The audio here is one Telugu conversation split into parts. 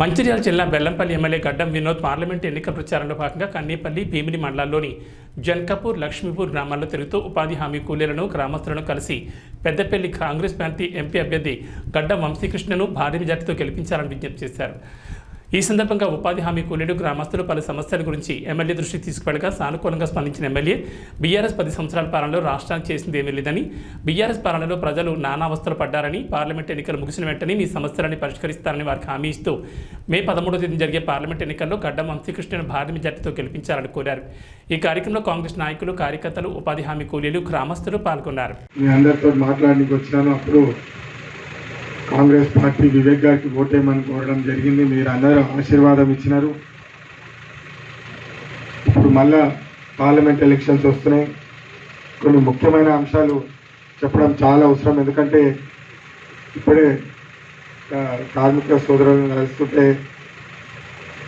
మంచిర్యాల జిల్లా బెల్లంపల్లి ఎమ్మెల్యే గడ్డం వినోద్ పార్లమెంట్ ఎన్నికల ప్రచారంలో భాగంగా కన్నీపల్లి భీమిని మండలాల్లోని జన్కపూర్ లక్ష్మీపూర్ గ్రామాల్లో తిరుగుతూ ఉపాధి హామీ కూలీలను గ్రామస్తులను కలిసి పెద్దపల్లి కాంగ్రెస్ పార్టీ ఎంపీ అభ్యర్థి గడ్డం వంశీకృష్ణను భారీ మెజార్టీతో గెలిపించాలని విజ్ఞప్తి చేశారు. ఈ సందర్భంగా ఉపాధి హామీ కూలీలు గ్రామస్తులు పలు సమస్యల గురించి ఎమ్మెల్యే దృష్టికి తీసుకువెళ్ళగా సానుకూలంగా స్పందించిన ఎమ్మెల్యే బీఆర్ఎస్ పది సంవత్సరాల పాలనలో రాష్ట్రానికి చేసింది ఏమీ లేదని బీఆర్ఎస్ పాలనలో ప్రజలు నానావస్థలు పడ్డారని పార్లమెంట్ ఎన్నికలు ముగిసిన వెంటనే మీ సమస్యలని పరిష్కరిస్తారని వారికి హామీ ఇస్తూ మే పదమూడో తేదీ జరిగే పార్లమెంట్ ఎన్నికల్లో గడ్డం వంశీకృష్ణను భారీ మెజార్టీతో గెలిపించాలని కోరారు. ఈ కార్యక్రమంలో కాంగ్రెస్ నాయకులు కార్యకర్తలు ఉపాధి హామీ కూలీలు గ్రామస్తులు పాల్గొన్నారు. మీ అందరితో మాట్లాడడానికి వచ్చినాను. అప్పుడు కాంగ్రెస్ పార్టీ వివేక్ గారికి ఓటేయమని కోరడం జరిగింది. మీరు అందరూ ఆశీర్వాదం ఇచ్చినారు. ఇప్పుడు మళ్ళా పార్లమెంట్ ఎలక్షన్స్ వస్తున్నాయి. కొన్ని ముఖ్యమైన అంశాలు చెప్పడం చాలా అవసరం. ఎందుకంటే ఇప్పుడే కార్మిక సోదరులను కలుస్తుంటే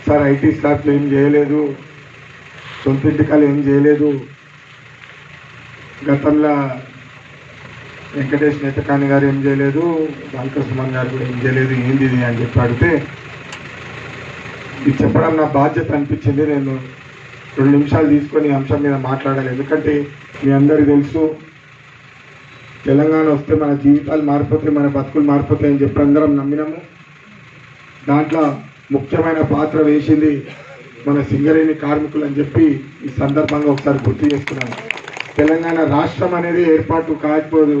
సార్ ఐటీ స్టాఫ్లు ఏం చేయలేదు. సొంత ఇంటికాలు ఏం చేయలేదు. గతంలో వెంకటేష్ నేతకాని గారు ఏం చేయలేదు బాలక గారు కూడా ఏం చేయలేదు ఏంది ఇది అని చెప్పి అడిగితే ఇది చెప్పడం నా బాధ్యత అనిపించింది నేను రెండు నిమిషాలు తీసుకొని ఈ అంశం మీద మాట్లాడాలి. ఎందుకంటే మీ అందరికీ తెలుసు తెలంగాణ వస్తే మన జీవితాలు మారిపోతాయి మన బతుకులు మారిపోతాయి అని చెప్పి అందరం నమ్మినాము. దాంట్లో ముఖ్యమైన పాత్ర వేసింది మన సింగరేణి కార్మికులు అని చెప్పి ఈ సందర్భంగా ఒకసారి గుర్తు చేసుకున్నాను తెలంగాణ రాష్ట్రం అనేది ఏర్పాటు కాకపోదు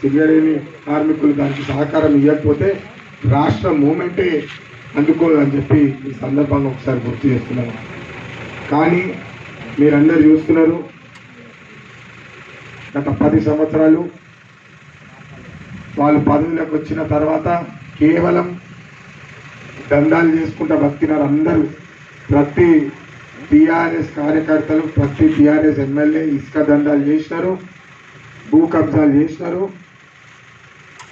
సింగరేణి కార్మికులు దానికి సహకారం ఇవ్వకపోతే రాష్ట్ర మూమెంటే అందుకోదని చెప్పి ఈ సందర్భంగా ఒకసారి గుర్తు చేస్తున్నాను. కానీ మీరందరూ చూస్తున్నారు గత పది సంవత్సరాలు వాళ్ళు పదవిలోకి వచ్చిన తర్వాత కేవలం దందాలు చేసుకుంటా బతికినారు అందరూ. ప్రతి టీఆర్ఎస్ కార్యకర్తలు ప్రతి టీఆర్ఎస్ ఎమ్మెల్యే ఇసుక దందాలు చేసినారు భూ కబ్జాలు చేసినారు.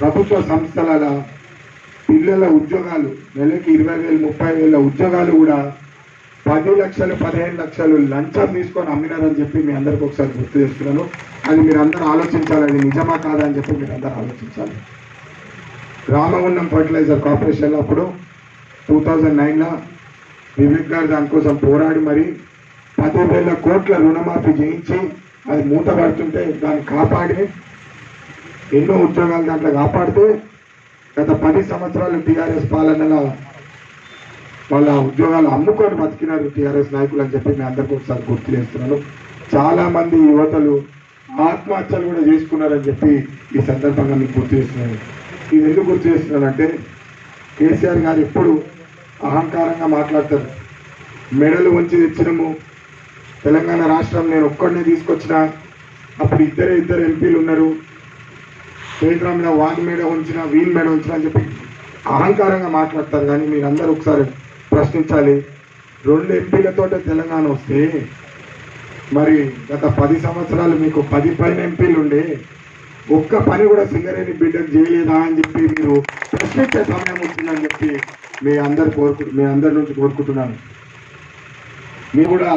ప్రభుత్వ సంస్థల పిల్లల ఉద్యోగాలు నెలకి ఇరవై వేలు ముప్పై వేల ఉద్యోగాలు కూడా పది లక్షలు పదిహేను లక్షలు లంచం తీసుకొని అమ్మినారని చెప్పి మీ అందరికి ఒకసారి గుర్తు చేస్తున్నాను. అది మీరు అందరూ ఆలోచించాలి అది నిజమా కాదా అని చెప్పి మీరు అందరూ ఆలోచించాలి. రామగుండం ఫర్టిలైజర్ కార్పొరేషన్ అప్పుడు టూ థౌజండ్ నైన్లో వివేక్ గారు దానికోసం పోరాడి మరి పదివేల కోట్ల రుణమాఫీ చేయించి అది మూతపడుతుంటే దాన్ని కాపాడి ఎన్నో ఉద్యోగాలు దాంట్లో కాపాడితే గత పది సంవత్సరాలు టీఆర్ఎస్ పాలనలో వాళ్ళ ఉద్యోగాలు అమ్ముకొని బతికినారు టీఆర్ఎస్ నాయకులు అని చెప్పి మీ అందరికీ ఒకసారి గుర్తు చేస్తున్నాను చాలా మంది యువతలు ఆత్మహత్యలు కూడా చేసుకున్నారని చెప్పి ఈ సందర్భంగా మీకు గుర్తు చేస్తున్నాను ఇది ఎందుకు గుర్తు చేస్తున్నానంటే కేసీఆర్ గారు ఎప్పుడు అహంకారంగా మాట్లాడతారు. మెడలు వంచి తెచ్చినము. తెలంగాణ రాష్ట్రం నేను ఒక్కడినే తీసుకొచ్చిన అప్పుడు ఇద్దరే ఇద్దరు ఎంపీలు ఉన్నారు. కేంద్రంలో వాని మేడ ఉంచిన వీని మేడ ఉంచిన అని చెప్పి అహంకారంగా మాట్లాడతారు. కానీ మీరు అందరూ ఒకసారి ప్రశ్నించాలి. రెండు ఎంపీలతో తెలంగాణ వస్తే మరి గత పది సంవత్సరాలు మీకు పది పైన ఎంపీలు ఉండే ఒక్క పని కూడా సింగరేణి బిడ్డకు చేయలేదా అని చెప్పి మీరు ప్రశ్నించే సమయం వచ్చిందని చెప్పి మీ అందరు కోరుకు మీ అందరి నుంచి కోరుకుంటున్నాను. మీరు కూడా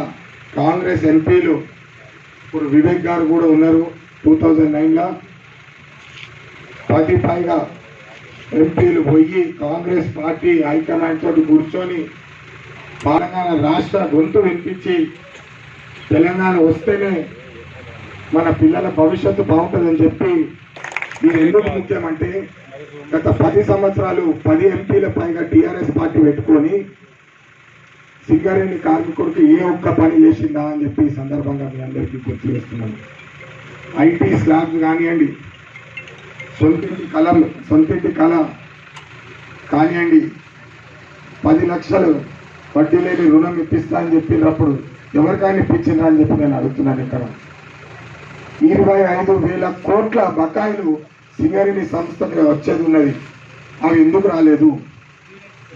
కాంగ్రెస్ ఎంపీలు ఇప్పుడు వివేక్ గారు కూడా ఉన్నారు. టూ థౌజండ్ నైన్లో పది పైగా ఎంపీలు పోయి కాంగ్రెస్ పార్టీ హైకమాండ్ తోటి కూర్చొని తెలంగాణ రాష్ట్ర గొంతు వినిపించి తెలంగాణ వస్తేనే మన పిల్లల భవిష్యత్తు బాగుంటుందని చెప్పి నేను ఎందుకు ముఖ్యమంటే గత పది సంవత్సరాలు పది ఎంపీల పైగా టీఆర్ఎస్ పార్టీ పెట్టుకొని సింగరేణి కార్మికుడికి ఏ ఒక్క పని చేసిందా అని చెప్పి ఈ సందర్భంగా మీ అందరికీ గుర్తు చేస్తున్నాను. ఐటీ స్లాబ్ కానివ్వండి సొంతింటి కళ సొంతింటి కళ కానివ్వండి పది లక్షలు వడ్డీ లేని రుణం ఇప్పిస్తా అని చెప్పినప్పుడు ఎవరికైనా ఇప్పించిందా అని చెప్పి నేను అడుగుతున్నాను ఇక్కడ. ఇరవై ఐదు వేల కోట్ల బకాయిలు సింగరిని సంస్థకి వచ్చేది ఉన్నది. అవి ఎందుకు రాలేదు?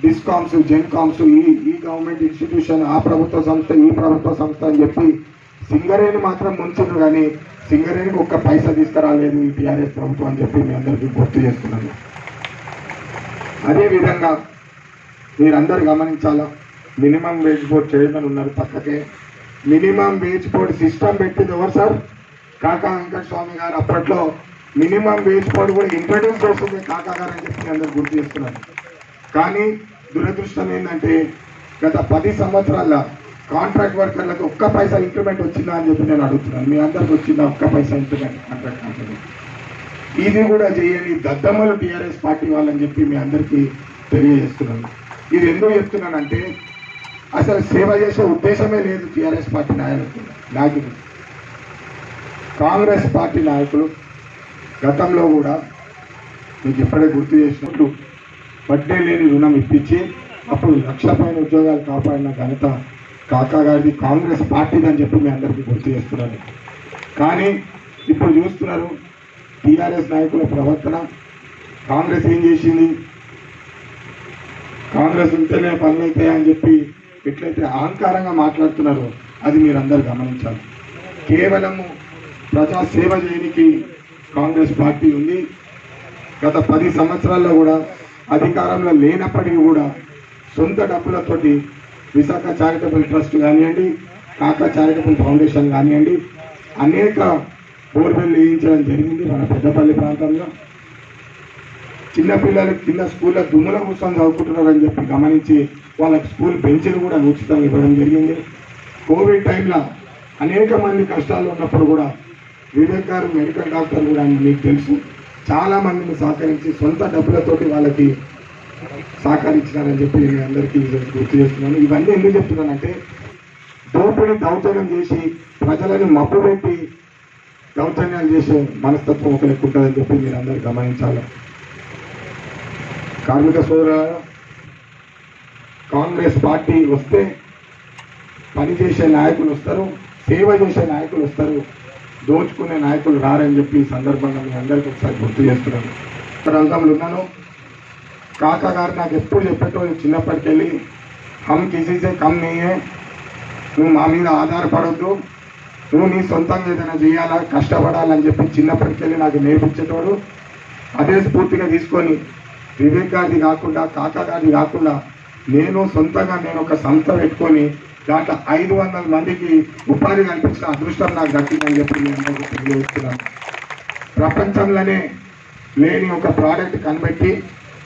డిస్కామ్స్ జెన్కామ్స్ ఈ ఈ గవర్నమెంట్ ఇన్స్టిట్యూషన్ ఆ ప్రభుత్వ సంస్థ ఈ ప్రభుత్వ సంస్థ అని చెప్పి సింగరేణి మాత్రం ముంచిండ్రు కానీ సింగరేణికి ఒక్క పైసా తీసుకురాలేదు ఈ టీఆర్ఎస్ ప్రభుత్వం అని చెప్పి మీ అందరికీ గుర్తు చేస్తున్నాను. అదేవిధంగా మీరందరూ గమనించాలా మినిమం వేజ్ బోర్డ్ చైర్మన్ ఉన్నారు పక్కకే. మినిమం వేజ్ బోర్డ్ సిస్టమ్ పెట్టింది ఎవరు సార్? కాకా వెంకట స్వామి గారు అప్పట్లో మినిమం వేజ్ బోర్డ్ కూడా ఇంట్రడ్యూస్ చేస్తుంది కాకా గారు అని చెప్పి అందరు గుర్తు చేస్తున్నారు కానీ దురదృష్టం ఏంటంటే గత పది సంవత్సరాల కాంట్రాక్ట్ వర్కర్లకు ఒక్క పైసా ఇంక్రిమెంట్ వచ్చిందా అని చెప్పి నేను అడుగుతున్నాను. మీ అందరికి వచ్చిందా ఒక్క పైసా ఇంక్రిమెంట్ కాంట్రాక్ట్ కంపెనీ ఇది కూడా చేయని దద్దమ్మలు టీఆర్ఎస్ పార్టీ వాళ్ళని చెప్పి మీ అందరికీ తెలియజేస్తున్నాను. ఇది ఎందుకు చెప్తున్నానంటే అసలు సేవ చేసే ఉద్దేశమే లేదు టీఆర్ఎస్ పార్టీ నాయకులు నాయకులు. కాంగ్రెస్ పార్టీ నాయకులు గతంలో కూడా మీకు ఇప్పుడే గుర్తు చేసినట్టు వడ్డీ లేని రుణం ఇప్పించి అప్పుడు లక్ష పైన ఉద్యోగాలు కాపాడిన ఘనత కాకా గారిది కాంగ్రెస్ పార్టీది అని చెప్పి మీ అందరికీ గుర్తు చేస్తున్నాను. కానీ ఇప్పుడు చూస్తున్నారు టీఆర్ఎస్ నాయకుల ప్రవర్తన. కాంగ్రెస్ ఏం చేసింది? కాంగ్రెస్ ఉంటేనే పనులు అవుతాయని చెప్పి ఎట్లయితే అహంకారంగా మాట్లాడుతున్నారో అది మీరందరూ గమనించాలి. కేవలము ప్రజాసేవ చేయడానికి కాంగ్రెస్ పార్టీ ఉంది. గత పది సంవత్సరాల్లో కూడా అధికారంలో లేనప్పటికీ కూడా సొంత డబ్బులతోటి విశాఖ చారిటబుల్ ట్రస్ట్ కానివ్వండి కాకా చారిటబుల్ ఫౌండేషన్ కానివ్వండి అనేక బోర్వెల్ వేయించడం జరిగింది మన పెద్దపల్లి ప్రాంతంలో. చిన్నపిల్లలు కింద స్కూల్లో దుమ్ముల కూర్చొని చదువుకుంటున్నారని చెప్పి గమనించి వాళ్ళకి స్కూల్ బెంచ్లు కూడా ఉచితంగా ఇవ్వడం జరిగింది. కోవిడ్ టైంలో అనేక మంది కష్టాలు ఉన్నప్పుడు కూడా వివేక్ గారు మెడికల్ డాక్టర్ కూడా మీకు తెలుసు. చాలా మందిని సహకరించి సొంత డబ్బులతోటి వాళ్ళకి సహకరించినారని చెప్పి నేను అందరికీ గుర్తు చేస్తున్నాను. ఇవన్నీ ఎందుకు చెప్తున్నానంటే దోపిడీ దౌర్జన్యం చేసి ప్రజలను మప్పు పెట్టి దౌర్జన్యాలు చేసే మనస్తత్వం ఒకరికి ఉంటుందని చెప్పి మీరు అందరు గమనించాలి. కార్మిక సోదర కాంగ్రెస్ పార్టీ వస్తే పనిచేసే నాయకులు వస్తారు సేవ చేసే నాయకులు వస్తారు దోచుకునే నాయకులు రారని చెప్పి ఈ సందర్భంగా మీ అందరికీ ఒకసారి గుర్తు చేస్తున్నాను. ప్రాంతంలో ఉన్నాను. కాకా గారు నాకు ఎప్పుడు చెప్పేటోళ్ళు చిన్నప్పటికెళ్ళి హమ్ కిసీసే కమ్ నీయే నువ్వు మా మీద ఆధారపడొద్దు నువ్వు నీ సొంతంగా ఏదైనా చేయాలా కష్టపడాలని చెప్పి చిన్నప్పటికెళ్ళి నాకు నేర్పించేటోడు అదే స్ఫూర్తిగా తీసుకొని వివేక్ గారిది కాకుండా కాకా గారిది కాకుండా నేను సొంతంగా నేను ఒక సంస్థ పెట్టుకొని దాంట్లో ఐదు వందల మందికి ఉపాధి కల్పించిన అదృష్టం నాకు దక్కిందని చెప్పి నేను తెలియజేస్తున్నాను ప్రపంచంలోనే లేని ఒక ప్రోడక్ట్ కనిపెట్టి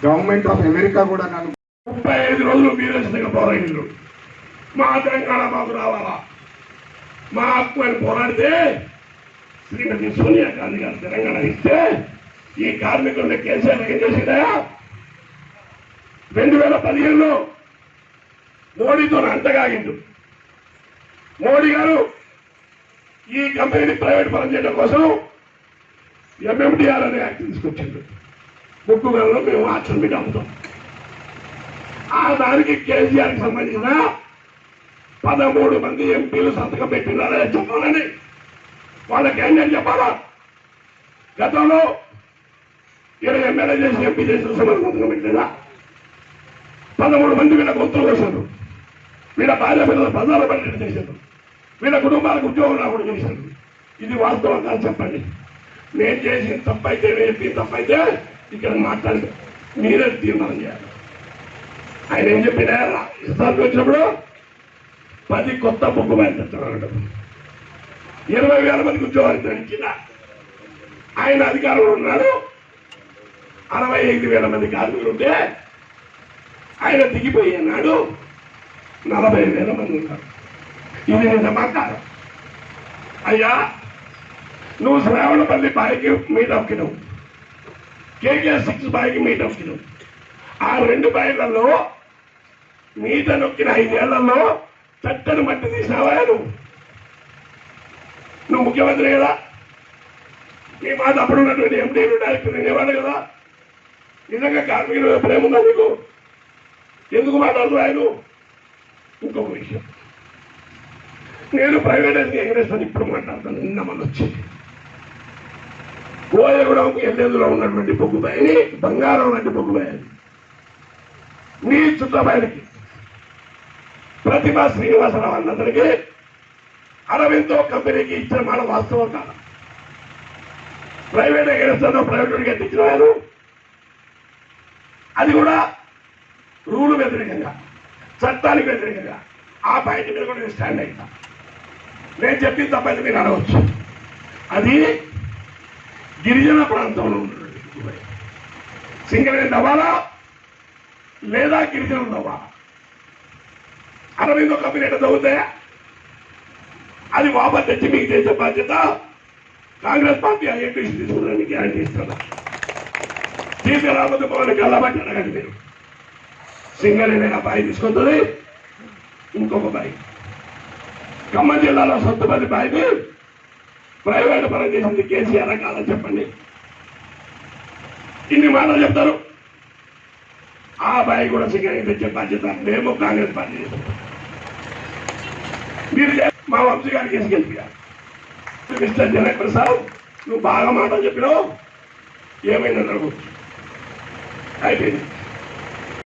గవర్నమెంట్ ఆఫ్ అమెరికా కూడా నన్ను ముప్పై ఐదు రోజులు వీరేశంగా పోరాడిండ్రు. మా తెలంగాణ మాకు రావాలా? మా హక్కు అని పోరాడితే శ్రీమతి సోనియా గాంధీ గారు తెలంగాణ ఇస్తే ఈ కార్మికుల్ని కేసీఆర్ ఏం చేసిందా రెండు వేల పదిహేనులో మోడీతో అంతగాగిండు. మోడీ గారు ఈ కంపెనీని ప్రైవేట్ పరం చేయడం కోసం ఎంఎండిఆర్ అనే యాక్ట్ తీసుకొచ్చిండు. ముక్కు గలలో మేము ఆక్షన్ మీద అమ్ముతాం. ఆ దానికి కేసీఆర్కి సంబంధించిన పదమూడు మంది ఎంపీలు సంతకం పెట్టినారని చెప్పాలని. వాళ్ళకి ఏం నేను చెప్పాలా? గతంలో ఇరవై ఎమ్మెల్యే చేసి ఎంపీ చేసిన సమయం సంతకం పెట్టినా పదమూడు మంది వీళ్ళ గొంతులు వేశారు. వీళ్ళ భార్య పిల్లల ప్రజల పని చేశారు. వీళ్ళ కుటుంబాలకు ఉద్యోగం రాకుండా చేశారు. ఇది వాస్తవం కాదు చెప్పండి. నేను చేసిన తప్పైతే నేను తప్పైతే ఇక్కడ మాట్లాడితే మీరే తీర్మానం చేయాలి. ఆయన ఏం చెప్పినా ఇస్తానికి వచ్చినప్పుడు పది కొత్త బొగ్గు తెచ్చుకోవడం ఇరవై వేల మందికి ఉద్యోగాలు ఇచ్చిన ఆయన అధికారంలో ఉన్నాడు. అరవై ఐదు వేల మంది కార్మికులు ఉంటే ఆయన దిగిపోయి అన్నాడు. నలభై వేల మంది ఉన్నారు. ఇది నిజమా కాదు అయ్యా నువ్వు శ్రావణపల్లి బాయికి మీట్ అవ్వకినావు కేకే సిక్స్ బాయికి మీట్ నొక్కినాం ఆ రెండు బాయిలలో మీట నొక్కిన ఐదేళ్ళలో చక్కని మట్టి తీసినావా నువ్వు? నువ్వు ముఖ్యమంత్రి కదా? నీ మాట అప్పుడు ఉన్నటువంటి ఎంపీలు డైరెక్టర్ నేనేవాడు కదా? నిజంగా కార్మికులు ప్రేమ ఉందా నీకు? ఎందుకు మాట్లాడుతున్నావు ఆయన? ఇంకొక విషయం. నేను ప్రైవేట్ అయితే ఎగ్రెస్ అని ఇప్పుడు మాట్లాడతాను. నిన్న మన వచ్చి కోయగూడెం ఎల్లెందులో ఉన్నటువంటి బొగ్గుబాయిని బంగారం లాంటి బొగ్గుబాయి నీ చుట్టబాయికి ప్రతిభా శ్రీనివాసరావు అన్నతనికి అరవిందో కంపెనీకి ఇచ్చిన మన వాస్తవం కాదు. ప్రైవేట్ ఎగరేస్తాను ప్రైవేట్ ఎత్తించిన అది కూడా రూలు వ్యతిరేకంగా చట్టానికి వ్యతిరేకంగా. ఆ బయట మీద కూడా నేను స్టాండ్ అవుతా నేను చెప్పింది తప్పైతే మీరు అనవచ్చు అది గిరిజన ప్రాంతంలో ఉన్నటువంటి సింగరేణి దవాలా లేదా గిరిజనులు తవ్వాలి అరవిందో కబినెట్ ఎట్లా అది వాపస్ తెచ్చి మీకు చేసే బాధ్యత కాంగ్రెస్ పార్టీ ఐఎంపీసీ తీసుకున్నాను గ్యారంటీ ఇస్తున్నా తీసుకురాకపోతే మమ్మల్ని కళ్ళబట్టి అడగండి మీరు. సింగరేణి అనే బాయి తీసుకుంటుంది ఇంకొక బాయి. ఖమ్మం జిల్లాలో సొంతపల్లి బాయిని ప్రైవేట్ పరం చేసింది కేసీఆర్ కాదని చెప్పండి? ఇన్ని మాటలు చెప్తారు. ఆ బాయి కూడా సిగరెట్ తెచ్చే బాధ్యత మేము కాంగ్రెస్ పార్టీ. మీరు మా వంశీ గారికి తీసుకెళ్ళిపోయారు మిస్టర్ జనక్ ప్రసాద్ నువ్వు బాగా మాటలు చెప్పినావు. ఏమైనా అడుగు అయిపోయింది.